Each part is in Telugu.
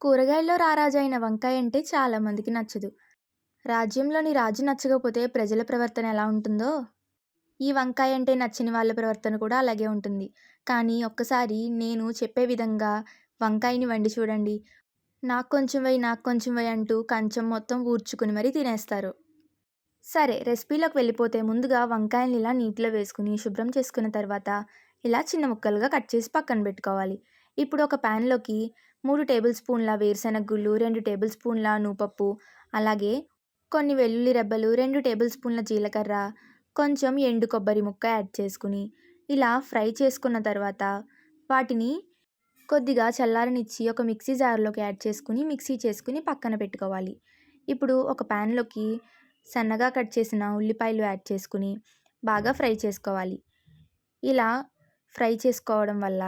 కూరగాయల్లో రారాజు అయిన వంకాయ అంటే చాలామందికి నచ్చదు. రాజ్యంలోని రాజు నచ్చకపోతే ప్రజల ప్రవర్తన ఎలా ఉంటుందో, ఈ వంకాయ అంటే నచ్చని వాళ్ళ ప్రవర్తన కూడా అలాగే ఉంటుంది. కానీ ఒక్కసారి నేను చెప్పే విధంగా వంకాయని వండి చూడండి. నాకు కొంచెం వై నాకు కొంచెం వై అంటూ కంచం మొత్తం ఊర్చుకుని మరీ తినేస్తారు. సరే రెసిపీలోకి వెళ్ళిపోతే ముందుగా వంకాయల్ని ఇలా నీటిలో వేసుకుని శుభ్రం చేసుకున్న తర్వాత ఇలా చిన్న ముక్కలుగా కట్ చేసి పక్కన పెట్టుకోవాలి. ఇప్పుడు ఒక ప్యాన్లోకి మూడు టేబుల్ స్పూన్ల వేరుశనగ గుళ్ళు, రెండు టేబుల్ స్పూన్ల నూపప్పు, అలాగే కొన్ని వెల్లుల్లి రెబ్బలు, రెండు టేబుల్ స్పూన్ల జీలకర్ర, కొంచెం ఎండు కొబ్బరి ముక్క యాడ్ చేసుకుని ఇలా ఫ్రై చేసుకున్న తర్వాత వాటిని కొద్దిగా చల్లారనిచ్చి ఒక మిక్సీ జార్లోకి యాడ్ చేసుకుని మిక్సీ చేసుకుని పక్కన పెట్టుకోవాలి. ఇప్పుడు ఒక ప్యాన్లోకి సన్నగా కట్ చేసిన ఉల్లిపాయలు యాడ్ చేసుకుని బాగా ఫ్రై చేసుకోవాలి. ఇలా ఫ్రై చేసుకోవడం వల్ల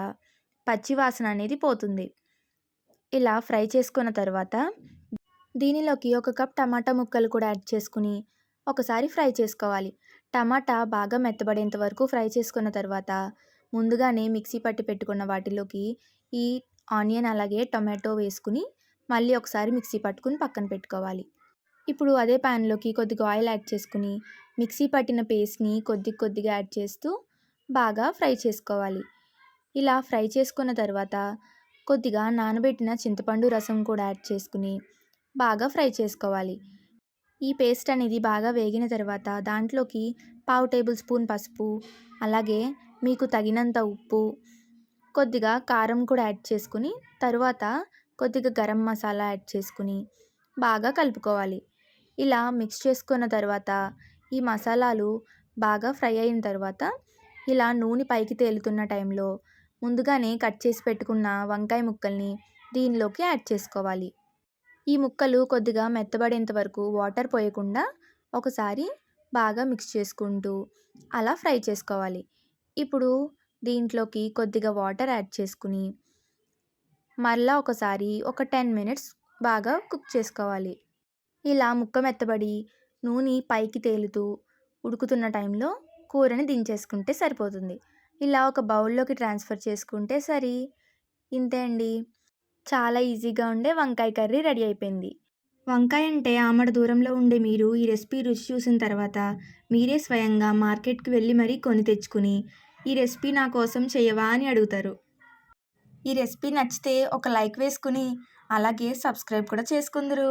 పచ్చి వాసన అనేది పోతుంది. ఇలా ఫ్రై చేసుకున్న తర్వాత దీనిలోకి ఒక కప్ టమాటా ముక్కలు కూడా యాడ్ చేసుకుని ఒకసారి ఫ్రై చేసుకోవాలి. టమాటా బాగా మెత్తబడేంత వరకు ఫ్రై చేసుకున్న తర్వాత ముందుగానే మిక్సీ పట్టి పెట్టుకున్న వాటిలోకి ఈ ఆనియన్ అలాగే టొమాటో వేసుకుని మళ్ళీ ఒకసారి మిక్సీ పట్టుకుని పక్కన పెట్టుకోవాలి. ఇప్పుడు అదే ప్యాన్లోకి కొద్దిగా ఆయిల్ యాడ్ చేసుకుని మిక్సీ పట్టిన పేస్ట్ని కొద్ది కొద్దిగా యాడ్ చేస్తూ బాగా ఫ్రై చేసుకోవాలి. ఇలా ఫ్రై చేసుకున్న తర్వాత కొద్దిగా నానబెట్టిన చింతపండు రసం కూడా యాడ్ చేసుకుని బాగా ఫ్రై చేసుకోవాలి. ఈ పేస్ట్ అనేది బాగా వేగిన తర్వాత దాంట్లోకి పావు టేబుల్ స్పూన్ పసుపు, అలాగే మీకు తగినంత ఉప్పు, కొద్దిగా కారం కూడా యాడ్ చేసుకుని తరువాత కొద్దిగా గరం మసాలా యాడ్ చేసుకుని బాగా కలుపుకోవాలి. ఇలా మిక్స్ చేసుకున్న తర్వాత ఈ మసాలాలు బాగా ఫ్రై అయిన తర్వాత ఇలా నూనె పైకి తేలుతున్న టైంలో ముందుగానే కట్ చేసి పెట్టుకున్న వంకాయ ముక్కల్ని దీనిలోకి యాడ్ చేసుకోవాలి. ఈ ముక్కలు కొద్దిగా మెత్తబడేంత వరకు వాటర్ పోయకుండా ఒకసారి బాగా మిక్స్ చేసుకుంటూ అలా ఫ్రై చేసుకోవాలి. ఇప్పుడు దీంట్లోకి కొద్దిగా వాటర్ యాడ్ చేసుకుని మరలా ఒకసారి ఒక టెన్ మినిట్స్ బాగా కుక్ చేసుకోవాలి. ఇలా ముక్క మెత్తబడి నూనె పైకి తేలుతూ ఉడుకుతున్న టైంలో కూరని దించేసుకుంటే సరిపోతుంది. ఇలా ఒక బౌల్లోకి ట్రాన్స్ఫర్ చేసుకుంటే సరి. ఇంతే అండి. చాలా ఈజీగా ఉండే వంకాయ కర్రీ రెడీ అయిపోయింది. వంకాయ అంటే ఆమడ దూరంలో ఉండే మీరు ఈ రెసిపీ రుచి చూసిన తర్వాత మీరే స్వయంగా మార్కెట్కి వెళ్ళి మరీ కొని తెచ్చుకుని ఈ రెసిపీ నా కోసం చేయవా అని అడుగుతారు. ఈ రెసిపీ నచ్చితే ఒక లైక్ వేసుకుని అలాగే సబ్స్క్రైబ్ కూడా చేసుకుందురు.